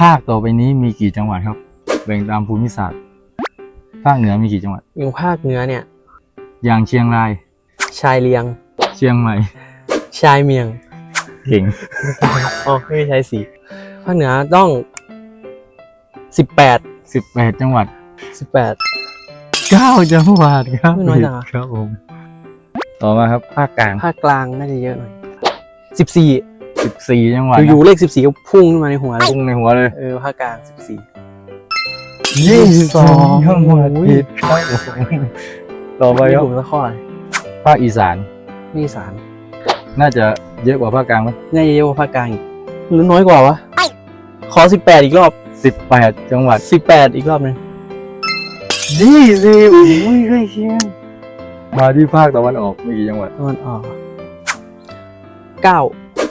ภาคต่อไปนี้มีกี่จังหวัดครับ แบ่งตามภูมิศาสตร์ ภาคเหนือมีกี่จังหวัด อยู่ภาคเหนือเนี่ย อย่างเชียงราย ชายเลียง เชียงใหม่ ชายเมียง เก่ง อ๋อ ไม่ใช่สีภาคเหนือต้องสิบแปด สิบแปดจังหวัดสิบแปด เก้าจังหวัดครับไม่น้อยจังอะ ครับผม ต่อมาครับภาคกลาง ภาคกลางน่าจะเยอะหน่อยสิบสี่ สิบสี่จังหวัดอยู่ๆเลขสิบสี่ก็พุ่งขึ้นมาในหัวเลยพุ่งในหัวเลยเออภาคกลางสิบสี่ยี่สิบสองจัจังงหหวัวัดดผิผิดดครับผมต่อไปไม่ครับถูกสักข้อเลยภาคอีสานนี่สารน่าจะเยอะกว่าภาคกลางไหมน่าจะเยอะกว่าภาคกลางอีกหรือน้อยกว่าวะขอสิบแปดอีกรอบสิบแปดจังหวัดสิบแปดอีกรอบหนึงยี่สิบโอ้ยใกล้เคียงมาที่ภาคตะวันออกมีกี่จังหวัดตะวันออกเก้า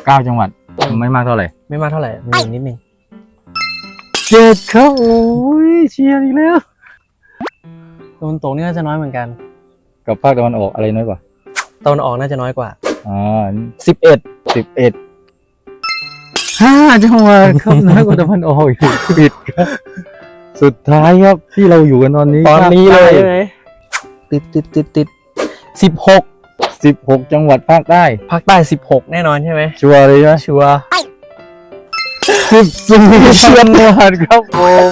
เก้าจังหวัดไม่มากเท่าไหร่ไม่มากเท่าไหร่มีอีกนิดนึงเจ็ดครับโอ้ยเชียร์อีกแล้วตะวันตกนี่น่าจะน้อยเหมือนกัน กับภาคตะวันออกอะไรน้อยกว่าตะวันออกน่าจะน้อยกว่าอ่าสิบเอ็ดสิบเอ็ดห้าจังหวัดครับน้อยกว่าตะวันออกอีกผิดครับสุดท้ายครับที่เราอยู่กันตอนนี้ตอนนี้เลยภาคใช่ไหมติดติดติดติดสิบหก สิบหกจังหวัดภาคใต้ ภาคใต้สิบหกแน่นอนใช่ไหมชัวร์เลยใช่ไหมชัวร์สิบสี่จังหวัดครับผม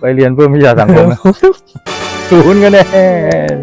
ไปเรียนเพิ่มวิชาสังคมนะศูนย์คะแนน